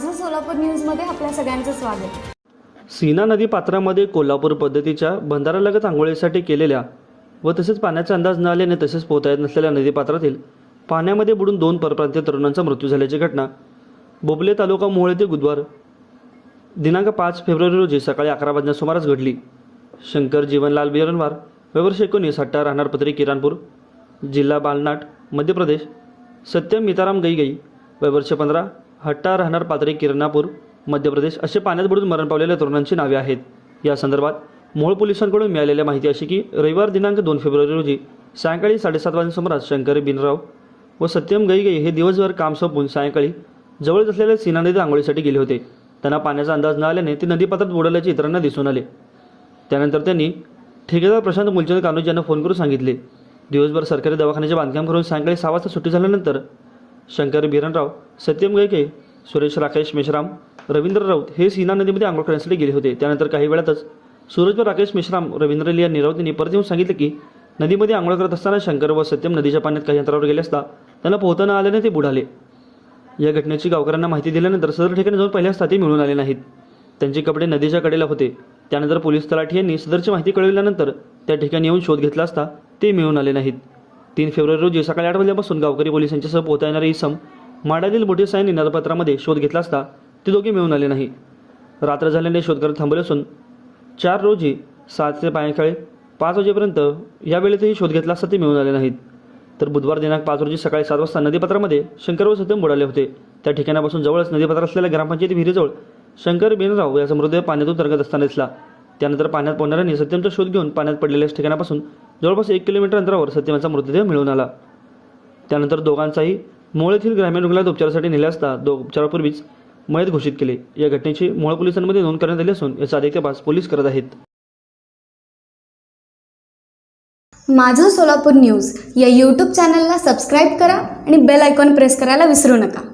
माझं सोलापूर न्यूजमध्ये आपल्या सगळ्यांचं स्वागत. सीना नदी पात्रामध्ये कोल्हापूर पद्धतीच्या बंधाऱ्यालगत आंघोळीसाठी केलेल्या व तसेच पाण्याचा अंदाज न आल्याने तसेच पोहता येत नसलेल्या नदीपात्रातील पाण्यामध्ये बुडून दोन परप्रांतीय तरुणांचा मृत्यू झाल्याची घटना. बोबले तालुका मोहोळ येथे बुधवार दिनांक पाच फेब्रुवारी रोजी सकाळी अकरा वाजण्या सुमारास घडली. शंकर जीवनलाल बिरनवार वयवर्ष एकोणीस हट्टा राहणार पत्री किराणपूर जिल्हा बालनाट मध्य प्रदेश सत्यम मिताराम गईगई वयवर्ष पंधरा हट्टा राहणार पात्रे किरणापूर मध्य प्रदेश असे पाण्यात बुडून मरण पावलेल्या तरुणांची नावे आहेत. या संदर्भात मोहोळ पोलिसांकडून मिळालेल्या माहिती अशी की रविवार दिनांक दोन फेब्रुवारी रोजी सायंकाळी साडेसात वाजेसमोर शंकर बिनराव व सत्यम गईगई हे दिवसभर काम संपून सायंकाळी जवळच असलेल्या सीना नदीत आंघोळीसाठी गेले होते. त्यांना पाण्याचा अंदाज न आल्याने ते नदीपात्रात बुडाल्याचे इतरांना दिसून आले. त्यानंतर त्यांनी ठेकेदार प्रशांत मुलचंद कानोजी यांना फोन करून सांगितले. दिवसभर सरकारी दवाखान्याचे बांधकाम करून सायंकाळी सहा वाजता सुट्टी झाल्यानंतर शंकर बिरनराव सत्यम गायके सुरेश राकेश मेश्राम रवींद्र राऊत हे सीना नदीमध्ये आंघोळ करण्यासाठी गेले होते. त्यानंतर काही वेळातच सूरज व राकेश मेश्राम रवींद्र लिया राऊत यांनी परत येऊन सांगितले की नदीमध्ये आंघोळ करत असताना शंकर व सत्यम नदीच्या पाण्यात काही अंतरावर गेले असता त्यांना पोहता न आल्याने ते बुडाले. या घटनेची गावकऱ्यांना माहिती दिल्यानंतर सदर ठिकाणी जाऊन पाहिल्या असता ते मिळून आले नाहीत. त्यांचे कपडे नदीच्या कडेला होते. त्यानंतर पोलीस तलाठी यांनी सदरची माहिती कळविल्यानंतर त्या ठिकाणी येऊन शोध घेतला असता ते मिळून आले नाहीत. तीन फेब्रुवारी रोजी सकाळी आठ वाजल्यापासून गावकरी पोलिसांच्यासह पोहता येणारे इसम माडातील मोठे सायन नदपत्रामध्ये शोध घेतला असता ते दोघे मिळून आले नाही. रात्र झाल्याने शोध करत थांबले असून चार रोजी सात ते पायंकाळी पाच वाजेपर्यंत या वेळेतही शोध घेतला असता ते मिळून आले नाहीत. तर बुधवार दिनांक पाच रोजी सकाळी सात वाजता नदीपात्रामध्ये शंकर व सत्यम बुडाले होते. त्या ठिकाणापासून जवळच नदीपात्र असलेल्या ग्रामपंचायती विहिरीजवळ शंकर बिनराव याचा मृतदेह पाण्यातून तरंगत असताना दिसला. त्यानंतर पाण्यात पोहणाऱ्यांनी सत्यमचा शोध घेऊन पाण्यात पडलेल्या ठिकाणापासून जवळपास एक किलोमीटर अंतरावर सत्यमचा मृतदेह मिळून आला. त्यानंतर दोघांचाही मोळ येथील ग्रामीण रुग्णालयात उपचारासाठी नेले असता दो उपचारापूर्वीच मयत घोषित केले. या घटनेची मोळ पोलिसांमध्ये नोंद करण्यात आली असून याचा अधिक तपास पोलीस करत आहेत. माझं सोलापूर न्यूज या यूट्यूब चॅनलला सबस्क्राईब करा आणि बेल आयकॉन प्रेस करायला विसरू नका.